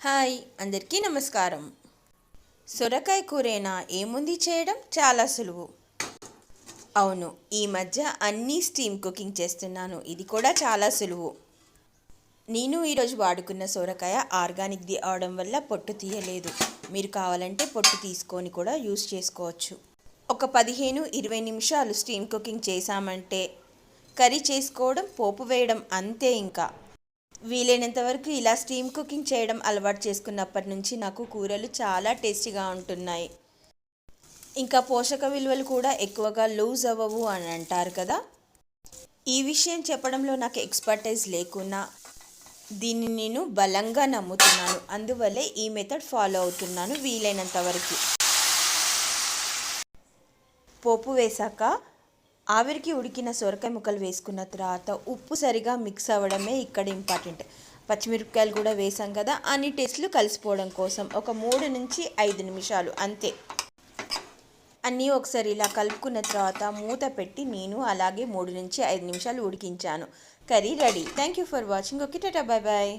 Hi అందరికీ నమస్కారం. సొరకాయ కూరేనా ఏముంది చేయడం? చాలా సులువు. అవును ఈ మధ్య అన్నీ స్టీమ్ కుకింగ్ చేస్తున్నాను. ఇది కూడా చాలా సులువు. నేను ఈరోజు వాడుకున్న సొరకాయ ఆర్గానిక్ది అవడం వల్ల పొట్టు తీయలేదు. మీరు కావాలంటే పొట్టు తీసుకొని కూడా యూస్ చేసుకోవచ్చు. ఒక పదిహేను ఇరవై నిమిషాలు స్టీమ్ కుకింగ్ చేసామంటే కర్రీ చేసుకోవడం పోపు వేయడం అంతే ఇంకా. వీలైనంత వరకు ఇలా స్టీమ్ కుకింగ్ చేయడం అలవాటు చేసుకున్నప్పటి నుంచి నాకు కూరలు చాలా టేస్టీగా ఉంటున్నాయి. ఇంకా పోషక విలువలు కూడా ఎక్కువగా లూజ్ అవ్వవు అని అంటారు కదా? ఈ విషయం చెప్పడంలో నాకు ఎక్స్పర్టైజ్ లేకున్నా దీన్ని నేను బలంగా నమ్ముతున్నాను. అందువల్లే ఈ మెథడ్ ఫాలో అవుతున్నాను వీలైనంత వరకు. పోపు వేశాక ఆవిరికి ఉడికిన సొరకాయ ముక్కలు వేసుకున్న తర్వాత ఉప్పు సరిగా మిక్స్ అవ్వడమే ఇక్కడ ఇంపార్టెంట్ పచ్చిమిరపకాయలు కూడా వేసాం కదా అన్ని టేస్ట్లు కలిసిపోవడం కోసం ఒక మూడు నుంచి ఐదు నిమిషాలు అంతే. అన్నీ ఒకసారి ఇలా కలుపుకున్న తర్వాత మూత పెట్టి నేను అలాగే మూడు నుంచి ఐదు నిమిషాలు ఉడికించాను. Curry ready. Thank you for watching okay tata bye bye